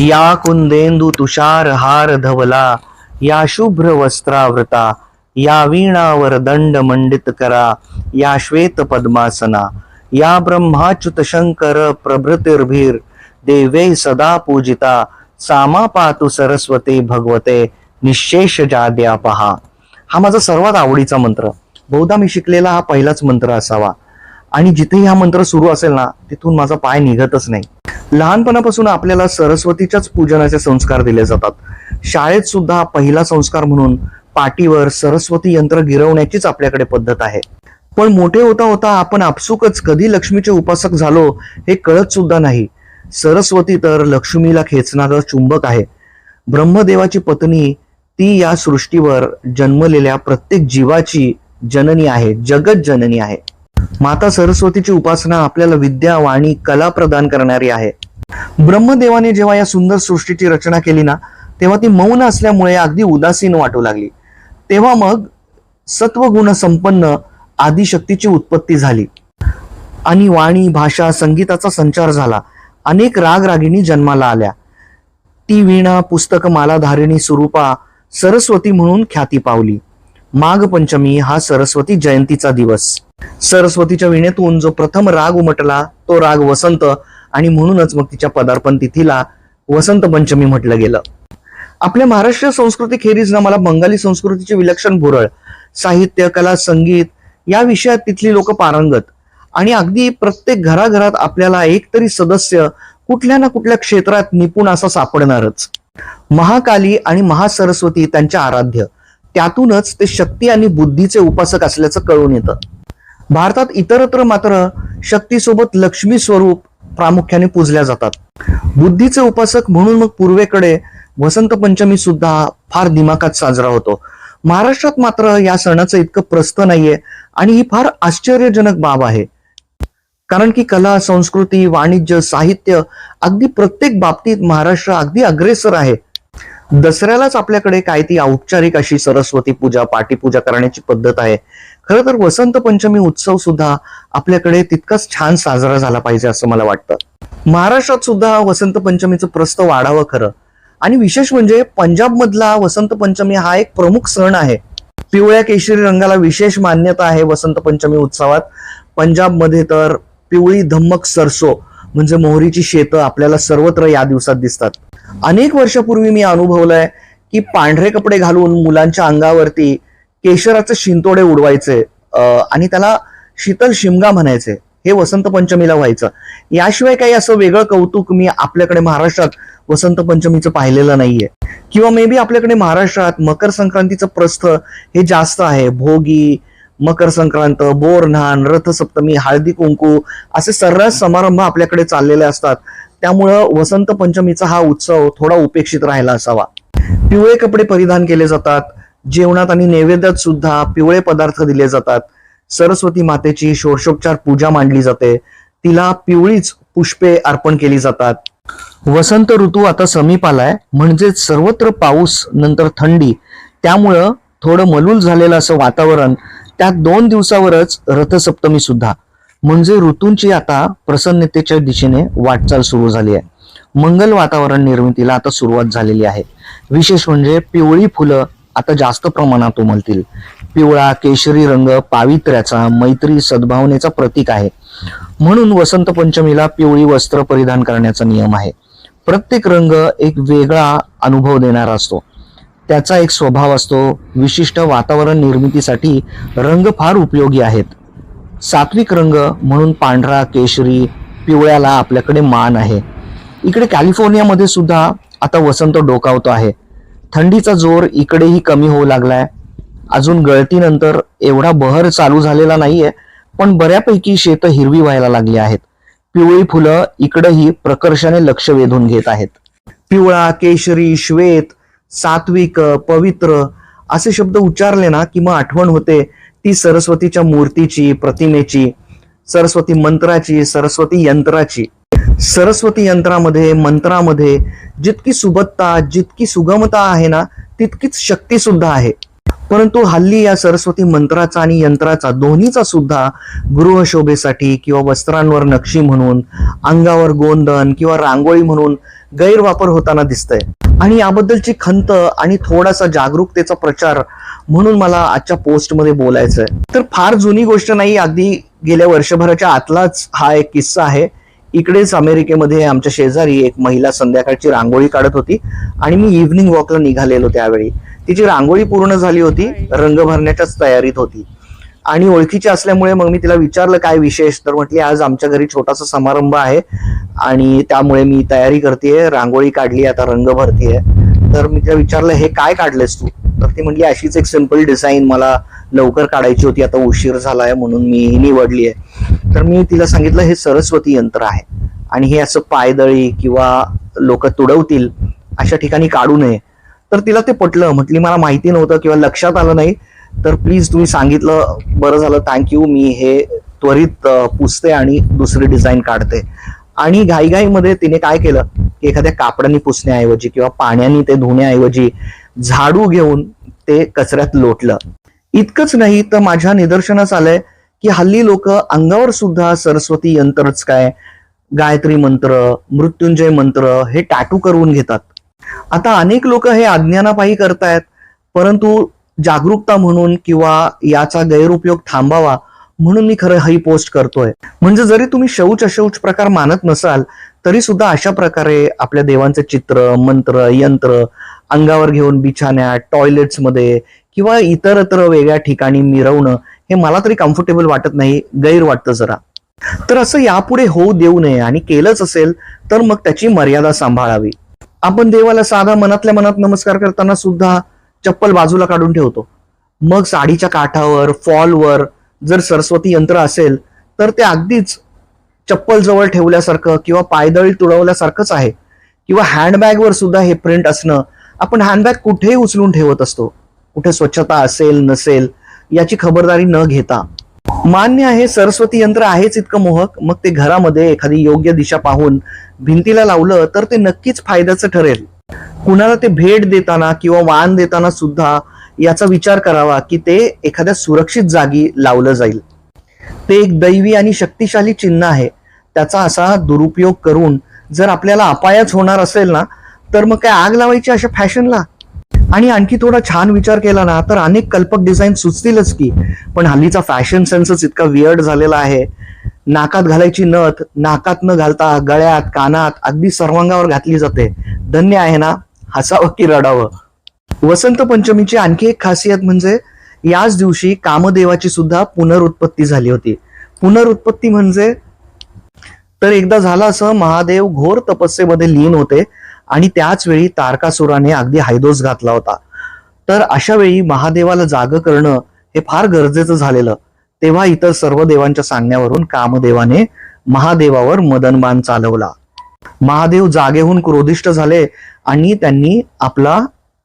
या कुंदेंदू तुषार हार धवला या शुभ्र वस्त्रावृता या वीणावर दंड मंडित करा या श्वेत पद्मासना या ब्रह्माच्युत शंकर प्रभृतिर्भीर देवे सदा पूजिता सामा पातु सरस्वते भगवते निशेष जाद्या पहा. हा माझा सर्वात आवडीचा मंत्र. बहुधा मी शिकलेला हा पहिलाच मंत्र असावा. आणि जिथे हा मंत्र सुरू असेल ना तिथून माझा पाय निघतच नाही. लहानपणापासून आपल्याला सरस्वतीच्याच पूजनाचे संस्कार दिले जातात. शाळेत सुद्धा पहिला संस्कार म्हणून पाटीवर सरस्वती यंत्र गिरवण्याचीच आपल्याकडे पद्धत आहे. पण मोठे होता होता आपण आपसुकच कधी लक्ष्मीचे उपासक झालो हे कळत सुद्धा नाही. सरस्वती तर लक्ष्मीला खेचणारं चुंबक आहे. ब्रह्मदेवाची पत्नी ती या सृष्टीवर जन्मलेल्या प्रत्येक जीवाची जननी आहे जगत जननी आहे. माता सरस्वतीची उपासना आपल्याला विद्या वाणी कला प्रदान करणारी आहे. ब्रह्मदेवाने जेव्हा या सुंदर सृष्टीची रचना केली ना तेव्हा ती मौन असल्यामुळे अगदी उदासीन वाटू लागली. तेव्हा मग सत्वगुण संपन्न आदिशक्तीची उत्पत्ती झाली. आणि वाणी भाषा संगीताचा संचार झाला. अनेक रागरागिणी जन्माला आल्या. ती वीणा पुस्तक मालाधारिणी स्वरूपा सरस्वती म्हणून ख्याती पावली. माघ पंचमी हा सरस्वती जयंतीचा दिवस. सरस्वतीच्या वीणेतून जो प्रथम राग उमटला तो राग वसंत आणि म्हणूनच मग तिच्या पदार्पण तिथीला वसंत पंचमी म्हटलं गेलं. आपल्या महाराष्ट्र संस्कृती खेरीज ना मला बंगाली संस्कृतीचे विलक्षण भुरळ साहित्य कला संगीत या विषयात तिथली लोक पारंगत. आणि अगदी प्रत्येक घराघरात आपल्याला एक तरी सदस्य कुठल्या ना कुठल्या क्षेत्रात निपुण असा सापडणारच. महाकाली आणि महासरस्वती त्यांच्या आराध्य. त्यातूनच ते शक्ती आणि बुद्धीचे उपासक असल्याचं कळून येतं. भारतात इतरत्र मात्र शक्तीसोबत लक्ष्मी स्वरूप प्रामुख्याने पूजल्या जातात. बुद्धीचे उपासक म्हणून मग पूर्वेकडे वसंत पंचमी सुद्धा फार दिमाखात साजरा होतो. महाराष्ट्रात मात्र या सणाचं इतकं प्रस्थ नाहीये आणि ही फार आश्चर्यजनक बाब आहे. कारण की कला संस्कृती वाणिज्य साहित्य अगदी प्रत्येक बाबतीत महाराष्ट्र अगदी अग्रेसर आहे. दसऱ्यालाच आपल्याकडे काय ती औपचारिक अशी सरस्वती पूजा पाटीपूजा करण्याची पद्धत आहे. खरं तर वसंत पंचमी उत्सव सुद्धा आपल्याकडे तितकाच छान साजरा झाला पाहिजे असं मला वाटतं. महाराष्ट्रात सुद्धा वसंत पंचमीचं प्रस्त वाढावं खरं. आणि विशेष म्हणजे पंजाब मधला वसंत पंचमी हा एक प्रमुख सण आहे. पिवळ्या केशरी रंगाला विशेष मान्यता आहे वसंत पंचमी उत्सवात. पंजाबमध्ये तर पिवळी धम्मक सरसो म्हणजे मोहरीची शेतं आपल्याला सर्वत्र या दिवसात दिसतात. अनेक वर्षापूर्वी मी अनुभवलंय की पांढरे कपडे घालून मुलांच्या अंगावरती केशराचे शिंतोडे उडवायचे आणि त्याला शीतल शिमगा म्हणायचे हे वसंत पंचमीला व्हायचं. याशिवाय काही असं वेगळं कौतुक मी आपल्याकडे महाराष्ट्रात वसंत पंचमीचं पाहिलेलं नाहीये. किंवा मे बी आपल्याकडे महाराष्ट्रात मकर संक्रांतीचं प्रस्थ हे जास्त आहे. भोगी मकर संक्रांत बोरन्हाण रथसप्तमी हळदी कुंकू असे सर्रास समारंभ आपल्याकडे चाललेले असतात. त्यामुळं वसंत पंचमीचा हा उत्सव थोडा उपेक्षित राहिला असावा. पिवळे कपडे परिधान केले जातात. जेवणात आणि नैवेद्यात सुद्धा पिवळे पदार्थ दिले जातात. सरस्वती मातेची षोडशोपचार पूजा मांडली जाते. तिला पिवळीच पुष्पे अर्पण केली जातात. वसंत ऋतू आता समीप आलाय. म्हणजेच सर्वत्र पाऊस नंतर थंडी. त्यामुळं थोडं मलूल झालेलं असं वातावरण. त्यात दोन दिवसावरच रथसप्तमी सुद्धा. म्हणजे ऋतूंची आता प्रसन्नतेच्या दिशेने वाटचाल सुरू झाली आहे. मंगल वातावरण निर्मितीला आता सुरुवात झालेली आहे. विशेष म्हणजे पिवळी फुलं आता जास्त प्रमाणात उमलतील. पिवळा केशरी रंग पावित्र्याचा मैत्री सद्भावनेचा प्रतीक आहे. म्हणून वसंत पंचमीला पिवळी वस्त्र परिधान करण्याचा नियम आहे. प्रत्येक रंग एक वेगळा अनुभव देणारा असतो. त्याचा एक स्वभाव असतो. विशिष्ट वातावरण निर्मितीसाठी रंग फार उपयोगी आहेत. सात्विक रंग म्हणून पांढरा केशरी पिवळ्याला आपल्याकडे मान आहे. इकडे कॅलिफोर्नियामध्ये सुद्धा आता वसंत डोकावतो आहे. थंडीचा जोर इकडेही कमी होऊ लागलाय. अजून गळतीनंतर एवढा बहर चालू झालेला नाहीये पण बऱ्यापैकी शेतं हिरवी व्हायला लागली आहेत. पिवळी फुलं इकडंही प्रकर्षाने लक्ष वेधून घेत आहेत. पिवळा केशरी श्वेत सात्विक पवित्र असे शब्द उच्चारले ना की मग आठवण होते. ती सरस्वतीच्या मूर्तीची प्रतिमेची सरस्वती मंत्राची सरस्वती यंत्राची. सरस्वती यंत्रामध्ये मंत्रामध्ये जितकी सुबत्ता जितकी सुगमता आहे ना तितकीच शक्ती सुद्धा आहे. परंतु हल्ली या सरस्वती मंत्राचा आणि यंत्राचा दोन्हीचा सुद्धा गृहशोभेसाठी किंवा वस्त्रांवर नक्षी म्हणून अंगावर गोंदन किंवा रांगोळी म्हणून गैरवापर होताना दिसतंय. आणि याबद्दलची खंत आणि थोडासा जागरूकतेचा प्रचार म्हणून मला आजच्या पोस्टमध्ये बोलायचं आहे तर फार जुनी गोष्ट नाही अगदी गेल्या वर्षभराच्या आतलाच हा एक किस्सा आहे. इकडेच अमेरिकेमध्ये आमच्या शेजारी एक महिला संध्याकाळची रांगोळी काढत होती आणि मी इव्हनिंग वॉकला निघालेलो त्यावेळी. तिची रांगोळी पूर्ण झाली होती रंग भरण्याच्याच तयारीत होती. आणि ओळखीची असल्यामुळे मग मी तिला विचारलं काय विशेष तर म्हटली आज आमच्या घरी छोटासा समारंभ आहे आणि त्यामुळे मी तयारी करते रांगोळी काढली आता रंग भरतीये. तर मी तिला विचारलं हे काय काढलेस तू? तर ती म्हटली अशीच एक सिंपल डिझाईन मला लवकर काढायची होती आता उशीर झालाय म्हणून मी ही निवडली आहे तर मी तिला सांगितलं हे सरस्वती यंत्र आहे आणि हे असं पायदळी किंवा लोक तुडवतील अशा ठिकाणी काढू नये. तर तिला ते पटलं म्हटली मला माहिती नव्हतं किंवा लक्षात आलं नाही तर प्लीज तुम्ही सांगितलं बरं झालं थँक्यू मी हे त्वरित पुसते आणि दुसरी डिझाईन काढते. आणि घाईघाईमध्ये तिने काय केलं की एखाद्या कापडाने पुसण्याऐवजी किंवा पाण्याने ते धुण्याऐवजी झाडू घेऊन ते कचऱ्यात लोटलं. इतकंच नाही तर माझ्या निदर्शनास आलंय की हल्ली लोक अंगावर सुद्धा सरस्वती यंत्रच काय गायत्री मंत्र मृत्युंजय मंत्र हे टॅटू करून घेतात. आता अनेक लोक हे अज्ञानापायी करतायत परंतु जागरूकता म्हणून किंवा याचा गैरउपयोग थांबावा म्हणून मी खरं ही पोस्ट करतोय. म्हणजे जरी तुम्ही शौच अशौच प्रकार मानत नसाल तरी सुद्धा अशा प्रकारे आपल्या देवांचे चित्र मंत्र यंत्र अंगावर घेऊन बिछाण्यात टॉयलेट्समध्ये किंवा इतरत्र वेगळ्या ठिकाणी मिरवणं हे मला तरी कम्फर्टेबल वाटत नाही गैर वाटतं जरा. तर असं यापुढे होऊ देऊ नये आणि केलंच असेल तर मग त्याची मर्यादा सांभाळावी. आपण देवाला साधा मनातल्या मनात नमस्कार करताना सुद्धा चप्पल बाजूला काढून ठेवतो. मग साडीच्या काठावर फॉलवर जर सरस्वती यंत्र असेल तर ते अगदीच चप्पल जवळ ठेवल्यासारखं किंवा पायदळी तुडवल्यासारखंच आहे. किंवा हँडबॅगवर सुद्धा हे प्रिंट असणं आपण हँडबॅग कुठेही उचलून ठेवत असतो. कुठे स्वच्छता असेल नसेल याची खबरदारी न घेता. मान्य आहे सरस्वती यंत्र आहेच इतकं मोहक. मग ते घरामध्ये एखादी योग्य दिशा पाहून भिंतीला लावलं तर ते नक्कीच फायद्याचं ठरेल. कुणाला ते भेट देताना किंवा वाण देताना सुद्धा याचा विचार करावा की ते एखाद्या सुरक्षित जागी लावलं जाईल. ते एक दैवी आणि शक्तिशाली चिन्ह आहे. त्याचा असा दुरुपयोग करून जर आपल्याला अपायच होणार असेल ना तर मग काय आग लावायची अशा फॅशनला? आणि आणखी थोडा छान विचार केला ना तर अनेक कल्पक डिझाईन सुचतीलच की पण हल्लीचा फॅशन सेन्सच इतका वियर्ड झालेला आहे. नाकात घालायची नथ नाकात न घालता गळ्यात कानात अगदी सर्वांगावर घातली जाते. धन्य आहे ना? हसावं की रडावं? वसंत पंचमीची आणखी एक खासियत म्हणजे याच दिवशी कामदेवाची सुद्धा पुनरुत्पत्ती झाली होती. पुनरुत्पत्ती म्हणजे तर एकदा झालं असं महादेव घोर तपस्येमध्ये लीन होते आणि त्याच वेळी तारकासुराने अगदी हायदोस घातला होता. तर अशा वेळी महादेवाला जाग करणं हे फार गरजेचं झालेलं. तेव्हा इतर सर्व देवांच्या सांगण्यावरून कामदेवाने महादेवावर मदनबाण चालवला. महादेव जागेहून क्रोधिष्ट झाले आणि त्यांनी आपला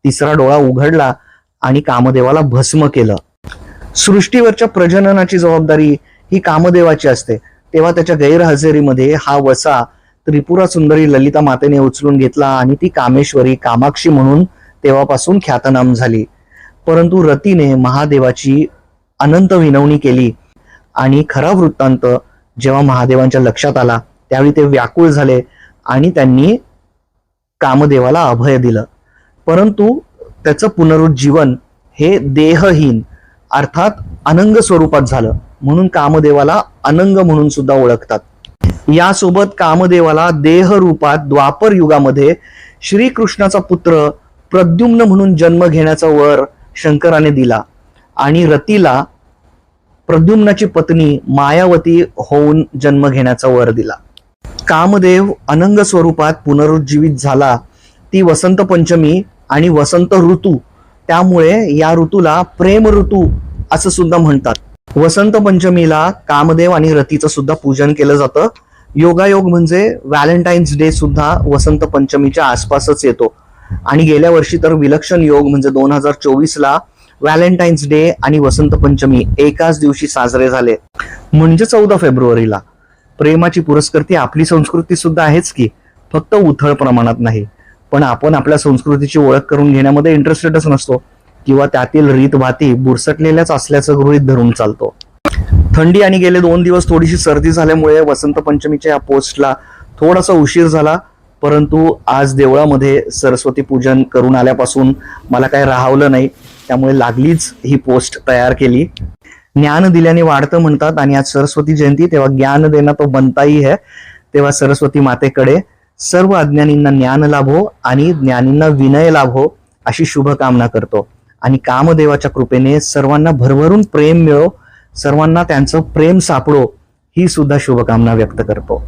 तिसरा डोळा उघडला आणि कामदेवाला भस्म केलं. सृष्टीवरच्या प्रजननाची जबाबदारी ही कामदेवाची असते. तेव्हा त्याच्या गैरहजेरीमध्ये हा वसा त्रिपुरा सुंदरी ललिता मातेने उचलून घेतला आणि ती कामेश्वरी कामाक्षी म्हणून तेव्हापासून ख्यातनाम झाली. परंतु रतीने महादेवाची अनंत विनवणी केली आणि खरा वृत्तांत जेव्हा महादेवांच्या लक्षात आला त्यावेळी ते व्याकुळ झाले आणि त्यांनी कामदेवाला अभय दिलं. परंतु त्याचं पुनरुज्जीवन हे देहहीन अर्थात अनंग स्वरूपात झालं. म्हणून कामदेवाला अनंग म्हणून सुद्धा ओळखतात. यासोबत कामदेवाला देह रूपात द्वापर युगामध्ये श्रीकृष्णाचा पुत्र प्रद्युम्न म्हणून जन्म घेण्याचा वर शंकराने दिला. आणि रतीला प्रद्युम्नाची पत्नी मायावती होऊन जन्म घेण्याचा वर दिला. कामदेव अनंग स्वरूपात पुनरुज्जीवित झाला. ती वसंत पंचमी आणि वसंत ऋतू त्यामुळे या ऋतूला प्रेम ऋतू असं सुद्धा म्हणतात. वसंत पंचमीला कामदेव आणि रतीचं सुद्धा पूजन केलं जातं. योगायोग म्हणजे व्हॅलेंटाईन्स डे सुद्धा वसंत पंचमीच्या आसपासच येतो. आणि गेल्या वर्षी तर विलक्षण योग म्हणजे दोन हजार चोवीसला व्हॅलेंटाईन्स डे आणि वसंत पंचमी एकाच दिवशी साजरे झाले. म्हणजे चौदा फेब्रुवारीला. प्रेमाची पुरस्कृती आपली संस्कृती सुद्धा आहेच की फक्त उथळ प्रमाणात नाही. पण आपण आपल्या संस्कृतीची ओळख करून घेण्यामध्ये इंटरेस्टेडच नसतो किंवा त्यातील रीतभाती बुरसटलेल्याच असल्याचं गृहित धरून चालतो. थंडी आणि गेले दोन दिवस थोडीशी सर्दी झाल्यामुळे वसंत पंचमीच्या या पोस्टला थोडासा उशीर झाला परंतु आज देवळामध्ये सरस्वती पूजन करून आल्यापासून मला काय राहावलं नाही त्यामुळे लागलीच ही पोस्ट तयार केली. ज्ञान दिल्याने वाढतं म्हणतात आणि आज सरस्वती जयंती तेव्हा ज्ञान देणं तो बनताही है तेव्हा सरस्वती मातेकडे सर्व अज्ञानींना ज्ञान लाभो आणि ज्ञानींना विनय लाभो अशी शुभकामना करतो. आणि कामदेवाच्या कृपेने सर्वांना भरभरून प्रेम मिळो सर्वांना त्यांचं प्रेम सापडो ही सुद्धा शुभकामना व्यक्त करतो.